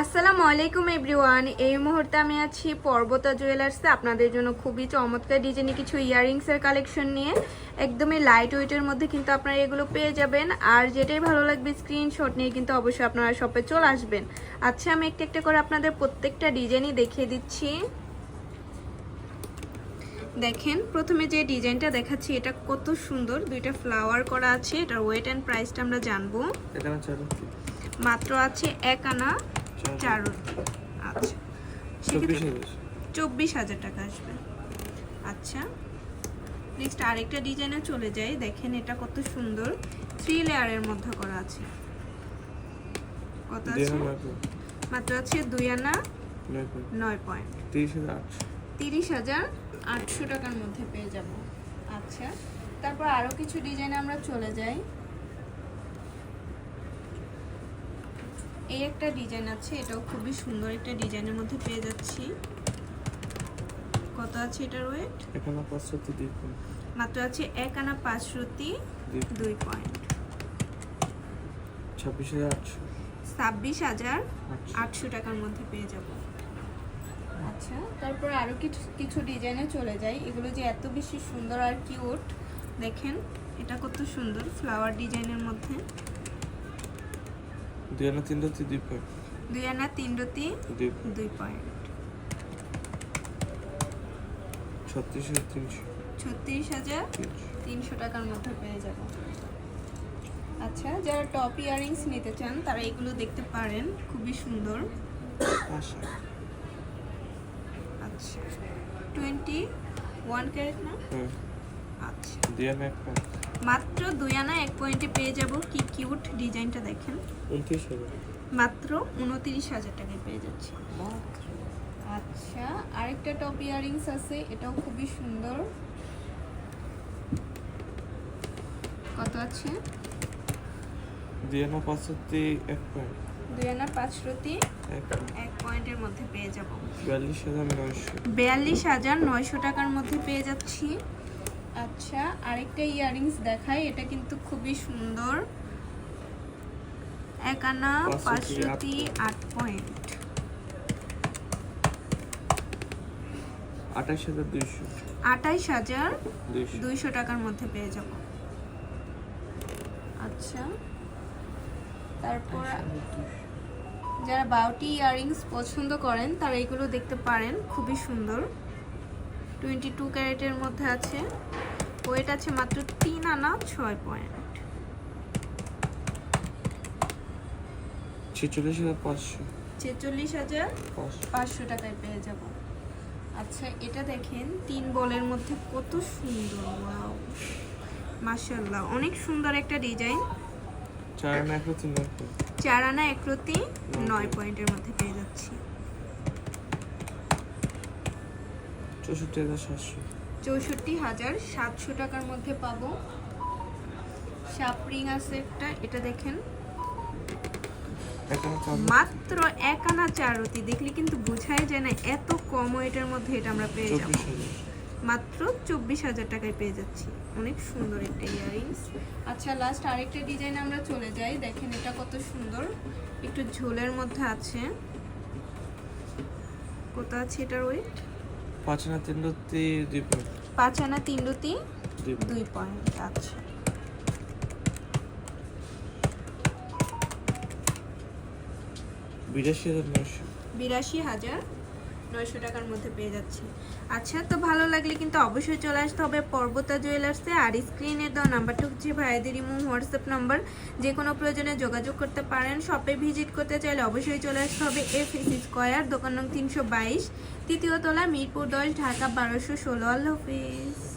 আসসালামু আলাইকুম এভরিওয়ান। এই মুহূর্তে আমি আছি পর্বতা জুয়েলার্সে। আপনাদের জন্য খুবই চমৎকার ডিজাইনে কিছু ইয়াররিংসের কালেকশন নিয়ে। একদমই লাইট ওয়েটের মধ্যে কিন্তু আপনারা এগুলো পেয়ে যাবেন। আর যেটাই ভালো লাগবে স্ক্রিনশট নিয়ে কিন্তু অবশ্যই আপনারা শপে চলে আসবেন। আচ্ছা আমি একটা একটা করে আপনাদের প্রত্যেকটা ডিজাইনই দেখিয়ে দিচ্ছি। দেখেন প্রথমে যে ডিজাইনটা দেখাচ্ছি এটা কত সুন্দর। দুইটা ফ্লাওয়ার করা আছে। এটার ওয়েট অ্যান্ড প্রাইসটা আমরা জানব। মাত্র আছে এক আনা। চার আচ্ছা। সেক্ষেত্রে চব্বিশ হাজার টাকা আসবে। আচ্ছা। নেক্সট আরেকটা ডিজাইনে চলে যাই। দেখেন এটা কত সুন্দর। থ্রি লেয়ারের মধ্যে করা আছে। কত আছে? মাত্র আছে দুই আনা নয় পয়েন্ট তিরিশ হাজার আটশো। টাকার মধ্যে পেয়ে যাব। আচ্ছা। তারপর আরও কিছু ডিজাইনে আমরা চলে যাই। এই একটা ডিজাইন আছে এটাও খুবই সুন্দর একটা ডিজাইনের মধ্যে পেয়ে যাচ্ছি। কত আছে এটার ওয়েট এখানে পাঁচশো দুই পয়েন্ট মাত্র আছে এক আনা পাঁচশোতি দুই দুই পয়েন্ট ছাব্বিশ হাজার আটশো। ছাব্বিশ হাজার আটশো। আটশো টাকার মধ্যে পেয়ে যাব। আচ্ছা তারপর আরও কিছু কিছু ডিজাইনে চলে যাই। এগুলো যে এত বেশি সুন্দর আর কিউট দেখেন এটা কত সুন্দর ফ্লাওয়ার ডিজাইনের মধ্যে। দুই আনা তিন রাত্রি দুই পয়েন্ট দুই আনা তিন রতি দুই পয়েন্ট ছত্রিশ হাজার তিনশো। ছত্রিশ হাজার তিনশো। তিনশো টাকার মধ্যে পেয়ে যাব। আচ্ছা যারা টপ ইয়ারিংস নিতে চান তারা এগুলো দেখতে পারেন। খুবই সুন্দর। আচ্ছা। টোয়েন্টি ওয়ান ক্যারেট না? হ্যাঁ। আচ্ছা। মাত্র দুই আনা এক পয়েন্টে পেয়ে যাব। কি কিউট ডিজাইনটা দেখেন। মাত্র উনতিরিশ হাজার টাকায় পেয়ে যাচ্ছি। আচ্ছা আরেকটা টপ ইয়ারিংস আছে। এটাও খুবই সুন্দর। কত আছে? দুই আনা পাঁচশো এক পয়েন্ট। দুই আনা পাঁচ এক এক পয়েন্টের মধ্যে পেয়ে যাব। বিয়াল্লিশ হাজার নয়শো। বিয়াল্লিশ হাজার নয়শো টাকার মধ্যে পেয়ে যাচ্ছি। আচ্ছা আরেকটা ইয়ারিংস দেখাই এটা কিন্তু খুবই সুন্দর। এক আনা পাঁচশোটি আট পয়েন্ট। আঠাশ হাজার দুইশো। হাজার টাকার মধ্যে পেয়ে যাব। আচ্ছা তারপর যারা বাউটি ইয়ারিংস পছন্দ করেন তারা এগুলো দেখতে পারেন খুবই সুন্দর। টোয়েন্টি টু ক্যারেটের মধ্যে আছে। ওয়েট আছে মাত্র তিন আনা ছয় পয়েন্ট ছেচল্লিশ হাজার পাঁচশো। ছেচল্লিশ হাজার পাঁচশো। টাকায় পেয়ে যাব। আচ্ছা এটা দেখেন তিন বলের মধ্যে কত সুন্দর ওয়াও। মাশাল্লাহ অনেক সুন্দর একটা ডিজাইন। চার আনা এক রাত্রি নয় পয়েন্ট চার আনা একরতি নয় পয়েন্টের মধ্যে পেয়ে যাচ্ছি। চৌষট্টি হাজার সাতশো। চৌষট্টি হাজার সাতশো টাকার মধ্যে পাবো। শাপরিং আছে একটা এটা দেখেন। মাত্র এক আনা চারতি দেখলে কিন্তু বোঝাই যায় না এত কম ওয়েটের মধ্যে এটা আমরা পেয়ে যাব। মাত্র চব্বিশ হাজার টাকায় পেয়ে যাচ্ছি। অনেক সুন্দর একটা ইয়ারিংস। আচ্ছা লাস্ট আরেকটা ডিজাইন আমরা চলে যাই। দেখেন এটা কত সুন্দর। একটু ঝোলের মধ্যে আছে। কত আছে এটার ওয়েট পাঁচ আনা তিন রাত্রি দুই পয়েন্ট পাঁচ আনা তিন পয়েন্ট দুই পয়েন্ট আচ্ছা। বিরাশি হাজার নয়শো। বিরাশি হাজার নয়শো টাকার মধ্যে পেয়ে যাচ্ছি। আচ্ছা তো ভালো লাগলে কিন্তু অবশ্যই চলে আসতে হবে পর্বতা জুয়েলার্সে। আর স্ক্রিনে দেওয়া নাম্বারটা হচ্ছে ভাইদের ইমো হোয়াটসঅ্যাপ নাম্বার যে কোনো প্রয়োজনে যোগাযোগ করতে পারেন। শপে ভিজিট করতে চাইলে অবশ্যই চলে আসতে হবে এফ এস স্কোয়ার দোকান নং তিনশো বাইশ, তৃতীয় তলা মিরপুর দশ, ঢাকা বারোশো ষোলো। আল্লাহ হাফিজ।